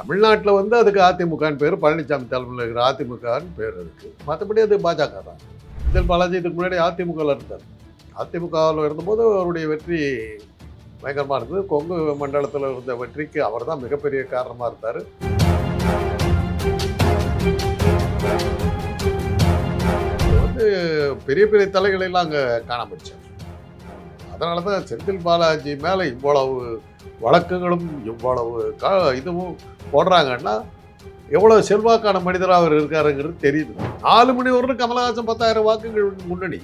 தமிழ்நாட்டில் வந்து அதுக்கு அதிமுகன்னு பேர் பழனிசாமி தலைமையில் இருக்கிற அதிமுகன்னு பேர் இருக்குது மற்றபடி அது பாஜக தான். செந்தில் பாலாஜி இதுக்கு முன்னாடி அதிமுகவில் இருந்தார். அதிமுகவில் இருந்தபோது அவருடைய வெற்றி பயங்கரமாக இருந்தது. கொங்கு மண்டலத்தில் இருந்த வெற்றிக்கு அவர் தான் மிகப்பெரிய காரணமாக இருந்தார். வந்து பெரிய பெரிய தலைகளெல்லாம் அங்கே காணாமடிச்சார் அதனால தான் செந்தில் பாலாஜி மேலே இவ்வளவு வழக்குகளும் இவ்வளவு க இதுவும் போடுறாங்கன்னா எவ்வளவு செல்வாக்கான மனிதராக அவர் இருக்காருங்கிறது தெரியுது. நாலு மணி வரலும் கமலஹாசன் பத்தாயிரம் வாக்குகள் முன்னணி.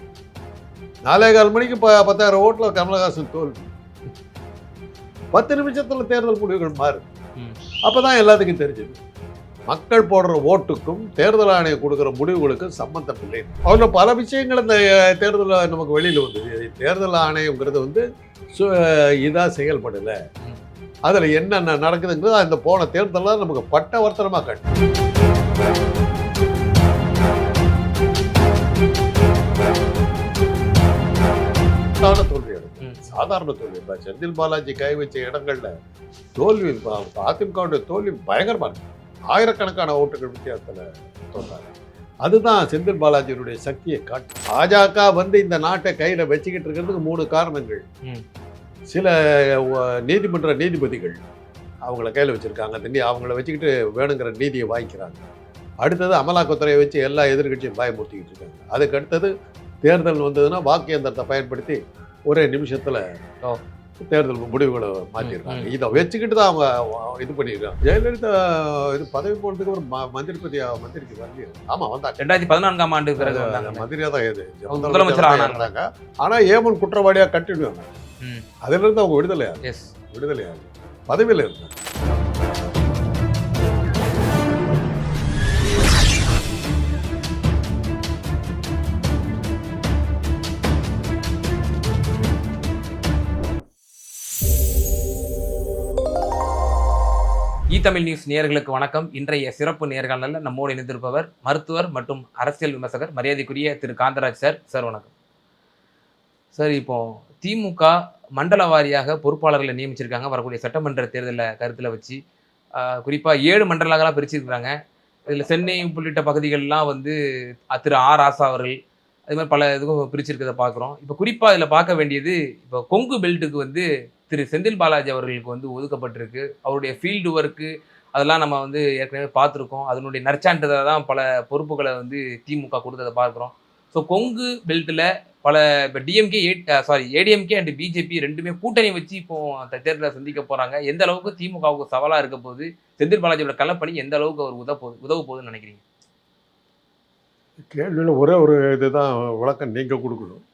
நாலே கால் மணிக்கு ப பத்தாயிரம் ஓட்டில் கமலஹாசன் தோல்வி. பத்து நிமிஷத்தில் தேர்தல் முடிவுகள் மாறு ம். அப்பதான் எல்லாத்துக்கும் தெரிஞ்சது. மக்கள் போடுற ஓட்டுக்கும் தேர்தல் ஆணையம் கொடுக்குற முடிவுகளுக்கும் சம்பந்தம் இல்லை அதில் பல விஷயங்கள் இந்த தேர்தலில் நமக்கு வெளியில் வந்தது. தேர்தல் ஆணையங்கிறது வந்து சு- இதா செயல்படலை. அதில் என்னென்ன நடக்குதுங்கிறது அந்த போன தேர்தலில் நமக்கு பட்ட வர்த்தனமாக காட்டு. சாதாரண தோல்வி. சாதாரண தோல்வி. செந்தில் பாலாஜி கை வச்ச இடங்கள்ல தோல்வி அதிமுகவுடைய தோல்வி பயங்கரமா இருக்கு. ஆயிரக்கணக்கான ஓட்டுகள் வித்தியாசத்துல தோற்றாங்க அதுதான் செந்தில் பாலாஜியினுடைய சக்தியை காட்டு. பாஜக வந்து இந்த நாட்டை கையில வச்சுக்கிட்டு இருக்கிறதுக்கு மூணு காரணங்கள். சில நீதிமன்ற நீதிபதிகள் அவங்கள கையில் வச்சிருக்காங்க. நீ அவங்கள வச்சுக்கிட்டு வேணுங்கிற நீதியை வாங்கிக்கிறாங்க. அடுத்தது அமலாக்கத்துறையை வச்சு எல்லா எதிர்க்கட்சியும் பயமுறுத்திக்கிட்டு இருக்காங்க. அதுக்கு அடுத்தது தேர்தல் வந்ததுன்னா வாக்கு இயந்திரத்தை பயன்படுத்தி ஒரே நிமிஷத்துல. தேர்தல் முடிவுகளை மாற்றிடுறாங்க ம், ம். இதை வச்சுக்கிட்டு தான் அவங்க இது பண்ணியிருக்காங்க ஜெயலலிதா இது பதவி போனதுக்கு ஒரு ம- மந்திரிபதி மந்திரிக்கு வரலையே ஆமா வந்தாங்க. ரெண்டாயிரத்தி பதினான்காம் ஆண்டு பிறகு அது வந்தாங்க. மந்திரியா தான் இது. முதலமைச்சர் ஆனாங்க. இருந்தாங்க ஆனா ஏமன் குற்றவாளியா கட்டிடுவாங்க ம். அதுல இருந்து அவங்க விடுதலை எஸ். விடுதலை ஆகி பதவியில் இருந்தாங்க. தமிழ் நியூஸ் நேயர்களுக்கு வணக்கம். இன்றைய சிறப்பு நேர்காணலில் நம்மோடு இணைந்திருப்பவர் மருத்துவர் மற்றும் அரசியல் விமர்சகர் மரியாதைக்குரிய திரு. காந்தராஜ் சார். சார் வணக்கம். சார் இப்போ திமுக மண்டல வாரியாக பொறுப்பாளர்களை நியமிச்சிருக்காங்க. வரக்கூடிய சட்டமன்ற தேர்தலை கருத்தில் வச்சு குறிப்பாக ஏழு மண்டலங்களாக பிரிச்சிருக்கிறாங்க. இதில் சென்னை உள்ளிட்ட பகுதிகள்லாம் வந்து திரு. ஆர். ராசா அவர்கள் அது மாதிரி பல இதுவும் பிரிச்சிருக்கிறத பார்க்குறோம் இப்போ குறிப்பாக இதில் பார்க்க வேண்டியது இப்போ கொங்கு பெல்ட்டுக்கு வந்து திரு செந்தில் பாலாஜி அவர்களுக்கு வந்து ஒதுக்கப்பட்டிருக்கு. அவருடைய ஃபீல்டு ஒர்க்கு அதெல்லாம் நம்ம வந்து ஏற்கனவே பார்த்துருக்கோம். அதனுடைய நற்சான்றிதழை தான் பல பொறுப்புகளை வந்து திமுக கொடுத்ததை பார்க்குறோம். ஸோ கொங்கு பெல்ட்டில் பல இப்போ DMK sorry ADMK and BJP ரெண்டுமே கூட்டணி வச்சு இப்போ தேர்தலை சந்திக்க போகிறாங்க எந்த அளவுக்கு திமுகவுக்கு சவாலாக இருக்க போது செந்தில் பாலாஜியோட களப்பணி எந்த அளவுக்கு அவர் உதவ போகுது உதவ போகுதுன்னு நினைக்கிறீங்க? கேள்வியில் ஒரே ஒரு இதுதான் விளக்கம் நீங்கள் கொடுக்கணும்.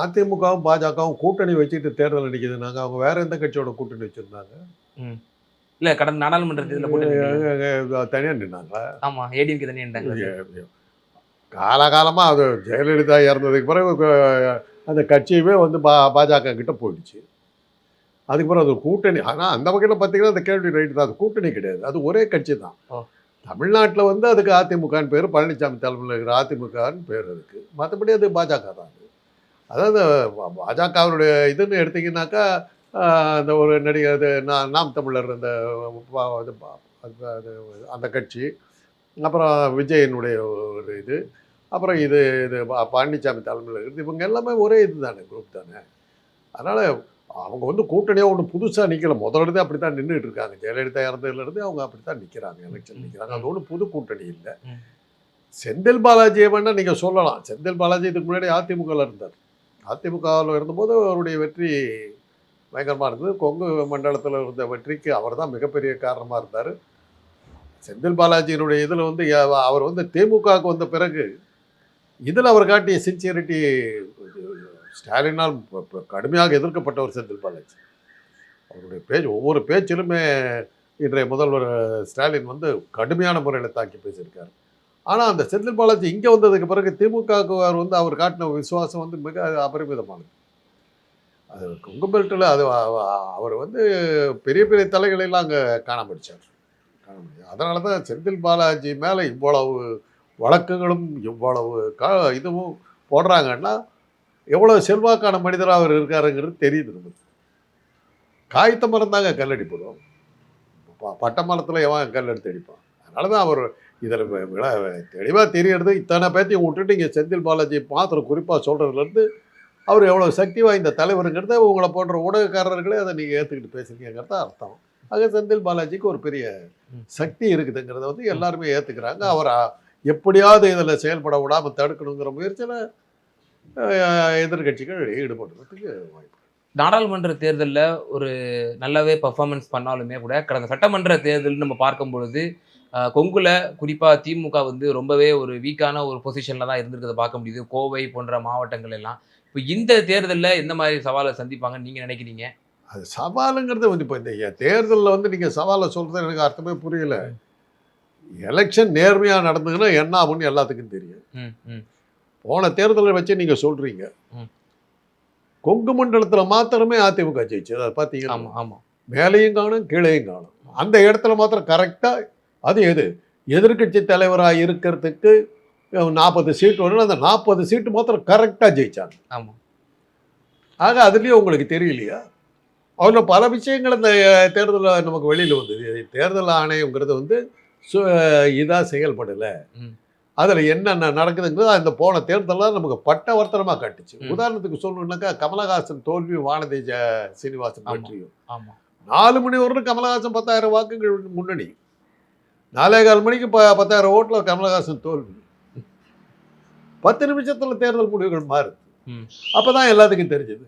அதிமுகவும் பாஜகவும் கூட்டணி வச்சுட்டு தேர்தல் அடிக்குதுனாங்க அவங்க வேற எந்த கட்சியோட கூட்டணி வச்சிருந்தாங்க? இல்லை கடந்த நாடாளுமன்ற தேர்தலில் தனியாக நின்னாங்களா? ஆமாம் ஏடிஎம்கே தனியாக காலகாலமாக அது ஜெயலலிதா இறந்ததுக்கு பிறகு அந்த கட்சியுமே வந்து பா பாஜக கிட்ட போயிடுச்சு. அதுக்கு பிறகு அது கூட்டணி ஆனால் அந்த வகையில் பார்த்தீங்கன்னா அந்த கேள்வி ரைட்டு தான். அது கூட்டணி கிடையாது. அது ஒரே கட்சி தான். தமிழ்நாட்டில் வந்து அதுக்கு அதிமுகன்னு பேர் பழனிசாமி தலைமையில் இருக்கிற அதிமுகன்னு பேர் இருக்குது மற்றபடி அது பாஜக தான். அதாவது பாஜகவினுடைய இதுன்னு எடுத்தீங்கன்னாக்கா ஆஹ், அந்த ஒரு நடிகர் அது நா- நாம் தமிழர் அந்த அந்த கட்சி. அப்புறம் விஜயனுடைய ஒரு இது. அப்புறம் இது இது பழனிசாமி தலைமையில் இருக்குது இவங்க எல்லாமே ஒரே இது தானே குரூப் தானே. அதனால் அவங்க வந்து கூட்டணியாக ஒன்றும் புதுசாக நிற்கல முதல்ல அப்படி தான் நின்றுட்டு இருக்காங்க. ஜெயலலிதா இறந்ததுலேருந்து அவங்க அப்படி தான் நிற்கிறாங்க எலெக்ஷன் நிற்கிறாங்க அது ஒன்றும் புது கூட்டணி இல்லை. செந்தில் பாலாஜியை வேணால் நீங்கள் சொல்லலாம். செந்தில் பாலாஜி இதுக்கு முன்னாடி அதிமுகவில் இருந்தார். அதிமுகவில் இருந்தபோது அவருடைய வெற்றி பயங்கரமாக இருந்தது. கொங்கு மண்டலத்தில் இருந்த வெற்றிக்கு அவர் தான் மிகப்பெரிய காரணமாக இருந்தார். செந்தில் பாலாஜியினுடைய இதில் வந்து அவர் வந்து திமுகவுக்கு வந்த பிறகு இதில் அவர் காட்டிய சின்சியரிட்டி ஸ்டாலினால் கடுமையாக எதிர்க்கப்பட்டவர் செந்தில் பாலாஜி. அவருடைய பேச்சு ஒவ்வொரு பேச்சிலுமே இன்றைய முதல்வர் ஸ்டாலின் வந்து கடுமையான முறையில் தாக்கி பேசியிருக்காரு. ஆனால் அந்த செந்தில் பாலாஜி இங்கே வந்ததுக்கு பிறகு திமுகவுக்கார் வந்து அவர் காட்டின விசுவாசம் வந்து மிக அபரிமிதமானது. அது குங்குபெல்ட்டில் அது அவர் வந்து பெரிய பெரிய தலைகளெல்லாம் அங்கே காணாமடிச்சார் காணாமடிச்சார் அதனால தான் செந்தில் பாலாஜி மேலே இவ்வளவு வழக்குகளும் இவ்வளவு க இதுவும் போடுறாங்கன்னா எவ்வளோ செல்வாக்கான மனிதராக அவர் இருக்காருங்கிறது தெரியுது நமக்கு. காய்த்த மரம் தாங்க கல்லடி போடுவோம் ப- பட்டமரத்தில் எவன் கல் எடுத்து அடிப்பான். அதனால தான் அவர் இதில் தெளிவாக தெரியறது. இத்தனை பேர்த்தையும் விட்டுட்டு இங்கே செந்தில் பாலாஜி மாத்திரம் குறிப்பாக சொல்கிறதுலேருந்து அவர் எவ்வளோ சக்தி வாய்ந்த தலைவருங்கிறத உங்களை போன்ற ஊடகக்காரர்களே அதை நீங்கள் ஏற்றுக்கிட்டு பேசுறீங்கிறத அர்த்தம். ஆக செந்தில் பாலாஜிக்கு ஒரு பெரிய. சக்தி இருக்குதுங்கிறத வந்து எல்லாருமே ஏற்றுக்கிறாங்க அவரை எப்படியாவது இதில் செயல்பட விடாமல் தடுக்கணுங்கிற முயற்சியில் எதிர்கட்சிகள் ஈடுபடுறதுக்கு வாய்ப்பு. நாடாளுமன்ற தேர்தலில் ஒரு நல்லாவே பர்ஃபார்மன்ஸ் பண்ணாலுமே கூட கடந்த சட்டமன்ற தேர்தல் நம்ம பார்க்கும் பொழுது கொங்குல குறிப்பாக திமுக வந்து ரொம்பவே ஒரு வீக்கான ஒரு பொசிஷனில் தான் இருந்திருக்கிறத பார்க்க முடியுது. கோவை போன்ற மாவட்டங்கள் எல்லாம். இப்போ இந்த தேர்தலில் எந்த மாதிரி சவாலை சந்திப்பாங்கன்னு நீங்கள் நினைக்கிறீங்க? அது சவாலுங்கிறது வந்து இப்போ இந்த தேர்தலில் வந்து நீங்கள் சவாலை சொல்கிறது எனக்கு அர்த்தமே புரியல. எலெக்ஷன் நேர்மையாக நடந்ததுன்னா என்ன ஆகும்னு எல்லாத்துக்கும் தெரியும். ம் ம். போன தேர்தலை வச்சு நீங்கள் சொல்கிறீங்க. கொங்கு மண்டலத்தில் மாத்திரமே அதிமுக ஜெயிச்சது. அதை பார்த்தீங்கன்னா ஆமாம் ஆமாம் மேலேயும் காணும் கீழேயும் காணும். அந்த இடத்துல மாத்திரம் கரெக்டாக அது எது? எதிர்க்கட்சி தலைவராக இருக்கிறதுக்கு நாற்பது சீட்டு வரும் அந்த நாற்பது சீட்டு மாத்திரம் கரெக்டாக ஜெயிச்சாங்க. ஆமாம் ஆக அதுலேயும் உங்களுக்கு தெரியலையா? அதில் பல விஷயங்கள் இந்த தேர்தலில் நமக்கு வெளியில் வந்தது. தேர்தல் ஆணையங்கிறது வந்து சு இதாக செயல்படலை. அதில் என்னென்ன நடக்குதுங்கிறது அந்த போன தேர்தலில் நமக்கு பட்டவர்த்தனமாக காட்டுச்சு. ம். உதாரணத்துக்கு சொல்லணுன்னாக்கா கமலஹாசன் தோல்வி வானதேஜ சீனிவாசன். வெற்றியும். ஆமாம் நாலு மணி வரலும் கமலஹாசன் பத்தாயிரம் வாக்குகள் முன்னணி. நாலே கால் மணிக்கு ப பத்தாயிரம் ஓட்டில் கமலஹாசன் தோல்வி. பத்து நிமிஷத்தில் தேர்தல் முடிவுகள் மாறுது. அப்போ தான் எல்லாத்துக்கும் தெரிஞ்சது.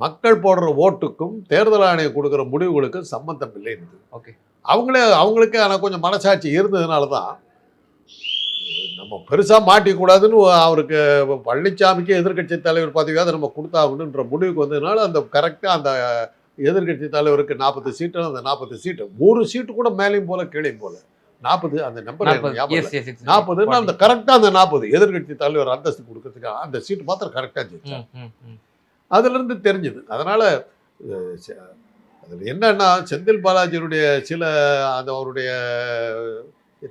மக்கள் போடுற ஓட்டுக்கும் தேர்தல் ஆணையம் கொடுக்குற முடிவுகளுக்கும் சம்பந்தம் இல்லைன்னு ஓகே. அவங்களே அவங்களுக்கே ஆனால் கொஞ்சம் மனசாட்சி இருந்ததுனால தான் நம்ம பெருசாக மாட்டிக்கூடாதுன்னு அவருக்கு பழனிசாமிக்கு எதிர்க்கட்சி தலைவர் பதவியாவது நம்ம கொடுத்தாகணுன்ற முடிவுக்கு வந்ததுனால அந்த கரெக்டாக அந்த எதிர்க்கட்சி தலைவருக்கு நாற்பது சீட்டு அந்த நாற்பது சீட்டு ஒரு சீட்டு கூட மேலேயும் போல கீழேயும் போல. நாற்பது அந்த நம்பர் நாற்பது அந்த கரெக்டாக அந்த நாற்பது எதிர்க்கட்சி தலைவர் அந்தஸ்து கொடுக்கறதுக்கு அந்த சீட்டு மாத்திரம் கரெக்டாக ம் அதுலேருந்து தெரிஞ்சுது. அதனால் அதில் என்னன்னா செந்தில் பாலாஜியுடைய சில அந்த அவருடைய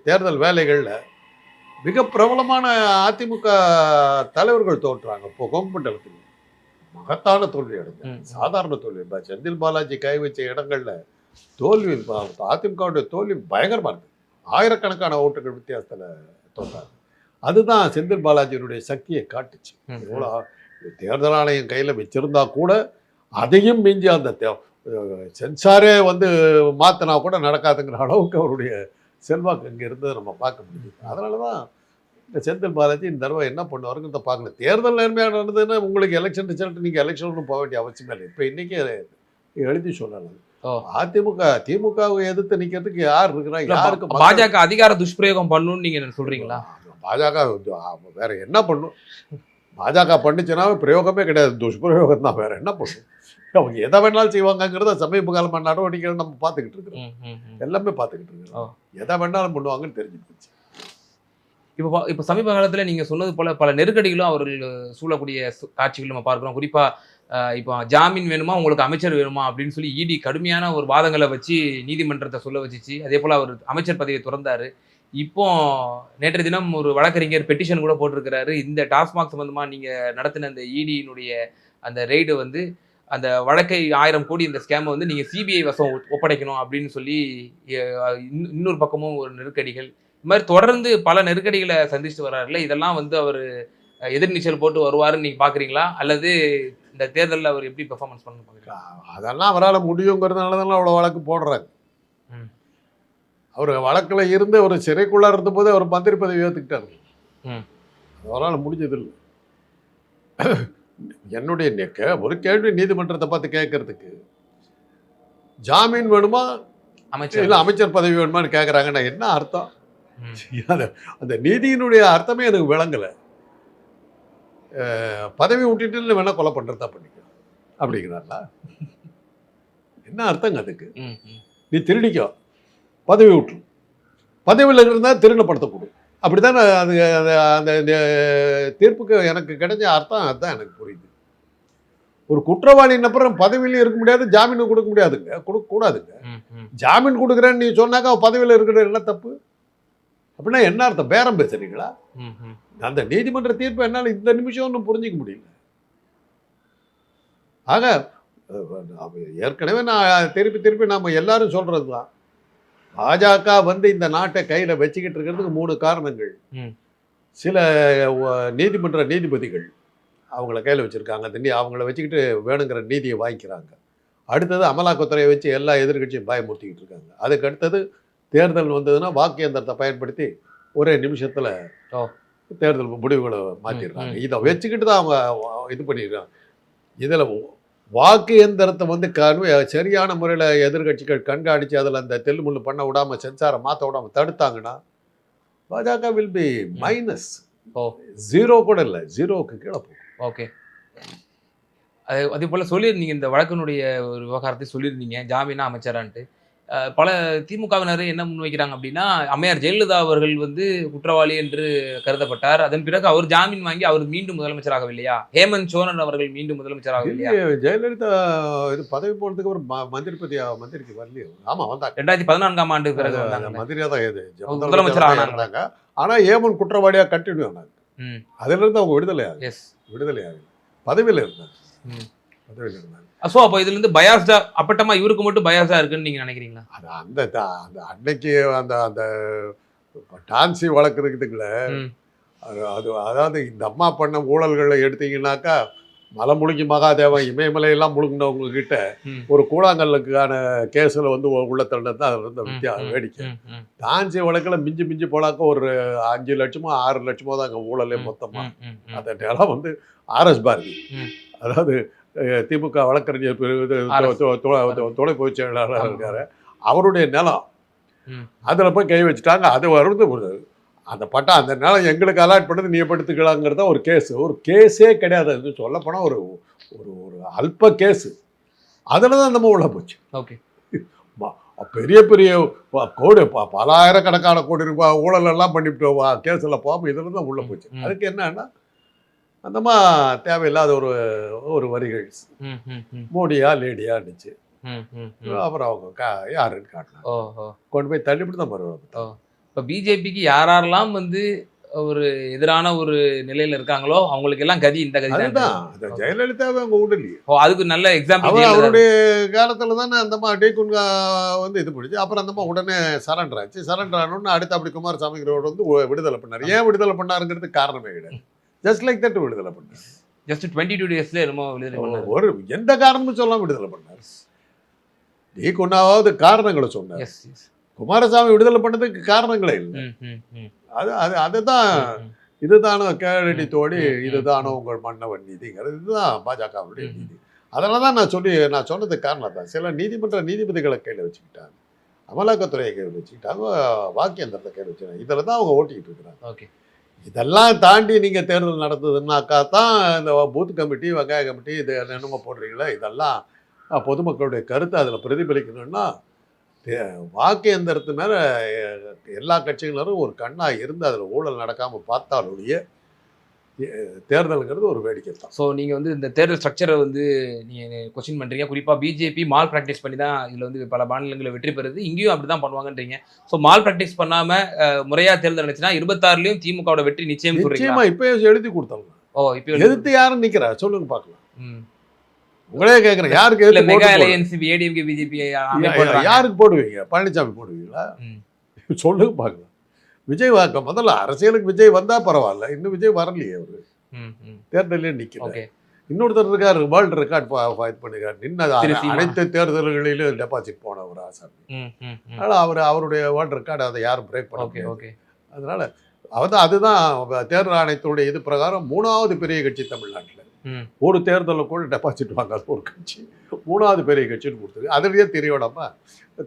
தேர்தல் வேலைகளில் மிக பிரபலமான அதிமுக தலைவர்கள் தோற்றாங்க. இப்போ கொங்கு மண்டலத்தில். மகத்தான தோல்வி அடைஞ்சாங்க. சாதாரண தோல்வி. செந்தில் பாலாஜி கை வச்ச இடங்கள்ல தோல்வி அதிமுகவுடைய தோல்வி பயங்கரமாக இருக்குது ஆயிரக்கணக்கான ஓட்டுகள் வித்தியாசத்தில் தோற்றாங்க அதுதான் செந்தில் பாலாஜியினுடைய சக்தியை காட்டுச்சு. ம், எவ்வளோ தேர்தல் ஆணையம் கையில் வச்சிருந்தா கூட அதையும் மிஞ்சி அந்த சென்சாரே வந்து மாற்றினா கூட நடக்காதுங்கிற அளவுக்கு அவருடைய செல்வாக்கு இங்கே இருந்ததை நம்ம பார்க்க முடியுது. அதனால தான் இந்த செந்தில் பாலாஜி இந்த தடவை என்ன பண்ணுவாருங்கிறத பார்க்கல தேர்தல் நேர்மையாக நடந்ததுன்னா உங்களுக்கு எலெக்ஷன் ரிசல்ட் நீங்கள் எலெக்ஷனும் போக வேண்டிய அவசியமே இல்லை. இப்போ இன்றைக்கி எழுதி சொல்லலாம். அதிமுக திமுகவை எதிர்த்து நிற்கிறதுக்கு யார் இருக்கிறா? இல்ல, யாருக்கு பாஜக அதிகார துஷ்பிரயோகம் பண்ணணும்னு நீங்க சொல்றீங்களா? பாஜக வேற என்ன பண்ணும்? பாஜக பண்ணுச்சுன்னா பிரயோகமே கிடையாது. துஷ்பிரயோகம் தான் வேற என்ன பண்ணும்? அவங்க எதை வேணாலும் செய்வாங்கங்கிறத சமீப காலமா நடவடிக்கைகள் நம்ம பார்த்துக்கிட்டு இருக்கிறோம். எல்லாமே பார்த்துக்கிட்டு இருக்கிறோம். எதை வேணாலும் பண்ணுவாங்கன்னு தெரிஞ்சு போச்சு. இப்போ இப்போ சமீப காலத்துல நீங்க சொன்னது போல பல நெருக்கடிகளும் அவர்கள் சூழக்கூடிய காட்சிகள் நம்ம பார்க்கிறோம். குறிப்பா அஹ், இப்போ ஜாமீன் வேணுமா? உங்களுக்கு அமைச்சர் வேணுமா? அப்படின்னு சொல்லி இடி கடுமையான ஒரு வாதங்களை வச்சு நீதிமன்றத்தை சொல்ல வச்சிச்சு. அதே போல் அவர் அமைச்சர் பதவியை திறந்தார். இப்போ நேற்று தினம் ஒரு வழக்கறிஞர் பெட்டிஷன் கூட போட்டிருக்கிறாரு. இந்த டாஸ்மாக் சம்மந்தமாக நீங்கள் நடத்தின அந்த இடியினுடைய அந்த ரெய்டு வந்து அந்த வழக்கை ஆயிரம் கோடி இந்த ஸ்கேமை வந்து நீங்கள் சிபிஐ வசம் ஒப்படைக்கணும் அப்படின்னு சொல்லி இன்னொரு பக்கமும் ஒரு நெருக்கடிகள். இது மாதிரி தொடர்ந்து பல நெருக்கடிகளை சந்திச்சுட்டு வர்றாருல இதெல்லாம் வந்து அவர் எதிர்நீச்சல் போட்டு வருவாருன்னு நீங்கள் பார்க்குறீங்களா அல்லது இந்த தேர்தலில் அவர் எப்படி பெர்ஃபார்மன்ஸ் பண்ணணும் பாக்குறீங்களா அதெல்லாம் அவரால் முடியுங்கிறதுனால தானே அவ்வளோ வழக்கு போடுறாங்க ம். அவர் வழக்கில் இருந்து ஒரு சிறைக்குள்ளே இருந்தபோது அவர் மந்திரி பதவி ஏற்றுக்கிட்டாரு ம். அவரால் முடிஞ்சதில்லை. என்னுடைய நெக்க ஒரு கேள்வி நீதிமன்றத்தை பார்த்து கேட்கறதுக்கு ஜாமீன் வேணுமா? அமைச்சர். இல்லை அமைச்சர் பதவி வேணுமான்னு கேட்குறாங்கன்னா என்ன அர்த்தம். அந்த நீதியினுடைய அர்த்தமே எனக்கு விளங்கலை. பதவி விட்டுட்டு வேணா கொலை பண்ணுறதா பண்ணிக்க. அப்படிங்கிறாங்களா என்ன அர்த்தங்க அதுக்கு. நீ திருடிக்கோ. பதவி விட்டுரு பதவியில் இருந்தால் திருட படத்தை கொடு. அப்படித்தானே அது அது- அந்த தீர்ப்புக்கு எனக்கு கிடைச்ச அர்த்தம் அதுதான் எனக்கு புரியுது. ஒரு குற்றவாளியின் அப்புறம் பதவியிலையும் இருக்க முடியாது ஜாமீன் கொடுக்க முடியாதுங்க. கொடுக்கக்கூடாதுங்க ம், ம். ஜாமீன் கொடுக்குறேன்னு நீ சொன்னாக்கா பதவியில் இருக்கிற என்ன தப்பு? அப்படின்னா என்ன அர்த்தம்? பேரம் பேசுறீங்களா. அந்த நீதிமன்ற தீர்ப்பு என்னால் இந்த நிமிஷம் ஒன்றும் புரிஞ்சிக்க முடியல. ஆக ஏற்கனவே நான் திருப்பி திருப்பி நாம் எல்லாரும் சொல்கிறது தான் பாஜக வந்து இந்த நாட்டை கையில் வச்சுக்கிட்டு இருக்கிறதுக்கு மூணு காரணங்கள். சில நீதிமன்ற நீதிபதிகள் அவங்கள கையில் வச்சுருக்காங்க. நீ அவங்கள வச்சுக்கிட்டு வேணுங்கிற நீதியை வாங்கிக்கிறாங்க. அடுத்தது அமலாக்கத்துறையை வச்சு எல்லா எதிர்க்கட்சியும் பயமுறுத்திக்கிட்டு இருக்காங்க. அதுக்கு அடுத்தது தேர்தல் வந்ததுன்னா வாக்கு இயந்திரத்தை பயன்படுத்தி ஒரே நிமிஷத்தில். தேர்தல் முடிவுகளை மாற்றிடுறாங்க. இதை வச்சுக்கிட்டு தான் அவங்க இது பண்ணிடுறாங்க இதில் வாக்கு இயந்திரத்தை வந்து கனு சரியான முறையில் எதிர்க்கட்சிகள் கண்காணித்து அதில் அந்த தெல்லுமுள்ளு பண்ண விடாமல் சென்சாரை மாற்ற விடாமல் தடுத்தாங்கன்னா பாஜக வில் பி மைனஸ் ஓ. ஜீரோ கூட இல்லை ஜீரோவுக்கு கீழே போகும் ஓகே அது அதே போல் சொல்லியிருந்தீங்க இந்த வழக்கினுடைய ஒரு விவகாரத்தை சொல்லியிருந்தீங்க ஜாமீனா அமைச்சரான்ட்டு பல திமுகவினர் என்ன முன்வைக்கிறாங்க அப்படின்னா அம்மையார் ஜெயலலிதா அவர்கள் வந்து குற்றவாளி என்று கருதப்பட்டார். அதன் பிறகு அவர் ஜாமீன் வாங்கி அவர் மீண்டும் முதலமைச்சராகவில்லையா? ஹேமந்த் சோரன் அவர்கள் மீண்டும் முதலமைச்சராகவில்லையா? இல்லையே, ஜெயலலிதா இது பதவி போனதுக்கு அப்புறம் ம- மந்திரிபதி மந்திரிக்கு வரலையே. ஆமா வந்தாங்க. ரெண்டாயிரத்தி பதினான்காம் ஆண்டு பிறகு மந்திரியா தான் இது. முதலமைச்சர் முதலமைச்சரா ஆனாங்க. இருந்தாங்க. ஆனா ஏமன் குற்றவாளியா கண்டினியூ ஆனாங்க. அதுல இருந்து அவங்க விடுதலை ஆகல. எஸ். விடுதலை ம் பதவியில இருந்தாங்க. ஸோ அப்போ இதுல இருந்து பயாஸ்டா அப்பட்டமா இவருக்கு மட்டும் பயாஸா இருக்குன்னு நீங்க நினைக்கிறீங்களா அது அந்த அந்த அன்னைக்கு அந்த அந்த டான்சி ம் அது அது அதாவது இந்த அம்மா பண்ண ஊழல்களை எடுத்தீங்கன்னாக்கா மலைமுழுங்கி மகாதேவன் இமயமலையெல்லாம் முழுங்கினவங்க கிட்ட. ஒரு கூழாங்கல்லுக்கான கேஸில் வந்து உள்ள தள்ளது தான் அதில் இருந்த வித்தியா வேடிக்கை டான்சி வழக்கில் மிஞ்சி மிஞ்சி போனாக்க ஒரு அஞ்சு லட்சமோ ஆறு லட்சமோ தான் அங்கே ஊழலே மொத்தமாக. அந்த நிலம் வந்து ஆர்எஸ் பாரதி. அதாவது திமுக வழக்கறிஞர் பிரிவு இது RS. தொ- தொ- தொ- தொலை பொதுச் செயலாளர் ஆமா. இருக்காரு. அவருடைய நிலம். அதில் போய் கை வச்சுட்டாங்க. அது வருது ஒரு அந்த பட்டா அந்த நிலம் எங்களுக்கு அலாட் பண்ணது நீ படுத்துக்கலாங்கிறத ஒரு கேஸ் ஒரு கேஸே கிடையாது. அது சொல்லப்போனால் ஒரு ஒரு ஒரு அல்ப கேஸு அதில் தான் நம்ம உள்ள போச்சு. ஓகே. பெரிய பெரிய ப- கோடி ப- பலாயிரக்கணக்கான கோடி ரூபாய் ஊழல் எல்லாம் பண்ணிவிட்டு கேஸில் போகாமல் இதில் தான் உள்ள போச்சு. அதுக்கு என்னன்னா அந்தமா தேவையில்லாத ஒரு ஒரு வரிகள். மோடியா லேடியா இருந்துச்சு. அப்புறம் அவங்க கா யாருன்னு ஓ கொண்டு போய் தள்ளிவிட்டு தான் வருவாங்க. இப்போ பிஜேபிக்கு யாரெல்லாம் வந்து ஒரு எதிரான ஒரு நிலையில இருக்காங்களோ அவங்களுக்கு எல்லாம் கதி இந்த கதி தான். ஜெயலலிதாவை அவங்க விடலையே ஓ அதுக்கு நல்ல எக்ஸாம்பிள் அவருடைய காலத்துல தானே அந்தம்மா டேகுன்கா வந்து இது பிடிச்சி அப்புறம் அந்தம்மா உடனே சரண்டர் ஆச்சு. சரண்டர் ஆனோன்னு அடுத்து அப்படி குமாரசாமிங்கிறவர் வந்து விடுதலை பண்ணார். ஏன் விடுதலை பண்ணாருங்கிறது காரணமே கிடையாது. ஜஸ்ட் லைக் தட் விடுதலை பண்ணார். ஜஸ்ட் டுவெண்ட்டி டூ டேஸ்ல என்னமோ விடுதலை பண்ணாரு. ஒரு எந்த காரணமும் சொல்லாம விடுதலை பண்ணார். டேகுன்னாவது காரணங்களை சொன்னார். குமாரசாமி விடுதலை பண்ணதுக்கு காரணங்களே இல்லை. அது அது அதுதான் இதுதானோ கேரடி தோடி இதுதானோ உங்கள் மன்னவன் நீதிங்கிறது இதுதான் பாஜகவுடைய. நீதி. அதனால தான் நான் சொல்லி நான் சொன்னதுக்கு காரணம் தான் சில நீதிமன்ற நீதிபதிகளை கையில் வச்சுக்கிட்டாங்க. அமலாக்கத்துறையை கையில் வச்சுக்கிட்டாங்க வாக்கியந்திரத்தை கையில் வச்சுக்கிட்டாங்க. இதில் தான் அவங்க ஓட்டிக்கிட்டு இருக்கிறாங்க. ஓகே இதெல்லாம் தாண்டி நீங்கள் தேர்தல் நடந்ததுன்னாக்கா தான் இந்த பூத் கமிட்டி வெங்காய கமிட்டி இது என்னென்னமோ போடுறீங்களா இதெல்லாம் பொதுமக்களுடைய கருத்தை அதில் பிரதிபலிக்கணும்னா தே- வாக்கு எந்திரத்து மேலே எல்லா கட்சிகளும் ஒரு கண்ணாக இருந்து அதில் ஊழல் நடக்காமல் பார்த்தாலுடைய தேர்தலுங்கிறது ஒரு வேடிக்கை தான். ஸோ நீங்கள் வந்து இந்த தேர்தல் ஸ்ட்ரக்சரை வந்து நீங்கள் கொஸ்டின் பண்ணுறீங்க குறிப்பாக பிஜேபி மால் ப்ராக்டிஸ் பண்ணி தான் இதில் வந்து பல மாநிலங்களில் வெற்றி பெறுது. இங்கேயும் அப்படி தான் பண்ணுவாங்கன்றீங்க ஸோ மால் ப்ராக்டிஸ் பண்ணாமல் முறையாக தேர்தல் நடந்துச்சுன்னா இருபத்தாறுலையும் திமுகவோட வெற்றி நிச்சயம் நிச்சயமா இப்பயே எழுதி கொடுத்தாங்க. ஓ இப்போ எதிர்த்து யாரும் நிக்கிறா? சொல்லுங்க பார்க்கலாம். உங்களே கேட்குறேன் யாருக்கு எதிர்த்து மெகா? அலையன்ஸ் ஏடிஎம்கே பிஜேபி யாருக்கு போடுவீங்க? பழனிசாமி போடுவீங்களா? சொல்லுங்க பார்க்கலாம். விஜய் வாக்க முதல்ல அரசியலுக்கு விஜய் வந்தா பரவாயில்ல. இன்னும் விஜய் வரலையே அவரு. தேர்தலே ஓகே. இன்னொருத்தர் இருக்காரு வேர்ல்டு ரெக்கார்ட் ஃபைட் பண்ணிருக்காரு. சீமா. அனைத்து தேர்தல்களிலும் டெபாசிட் போனவர் ஆசாமி அதனால அவர் அவருடைய வேர்ல்டு ரெக்கார்டு அதை யாரும் பிரேக் பண்ண முடியாது. ஓகே. அதனால அவது அதுதான் தேர்தல் ஆணையத்துடைய இது பிரகாரம் மூணாவது பெரிய கட்சி தமிழ்நாட்டில். ஒரு தேர்தலில் கூட டெபாசிட் வாங்காத ஒரு கட்சி. மூணாவது பெரிய கட்சின்னு கொடுத்தது. அதுலயே தெரியவிடாம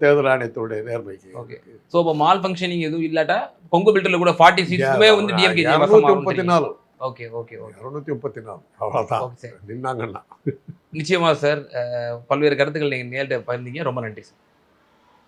தேர்தல் ஆணையத்துடைய நேர்மைக்கு. Okay. ஸோ இப்போ மால் ஃபங்க்ஷனிங் எதுவும் இல்லாட்டா கொங்கு பில்டர்ல கூட ஃபார்ட்டி சீட்ஸுமே வந்து டிஎம்கே இரநூத்தி முப்பத்தி நாலு ஓகே ஓகே ஓகே இரநூத்தி முப்பத்தி நாலு அவ்வளோதான் ஓகே நின்னாங்கன்னா. நிச்சயமா சார் பல்வேறு கருத்துக்கள் நீங்க நேரிட்ட பகிர்ந்தீங்க. ரொம்ப நன்றி சார்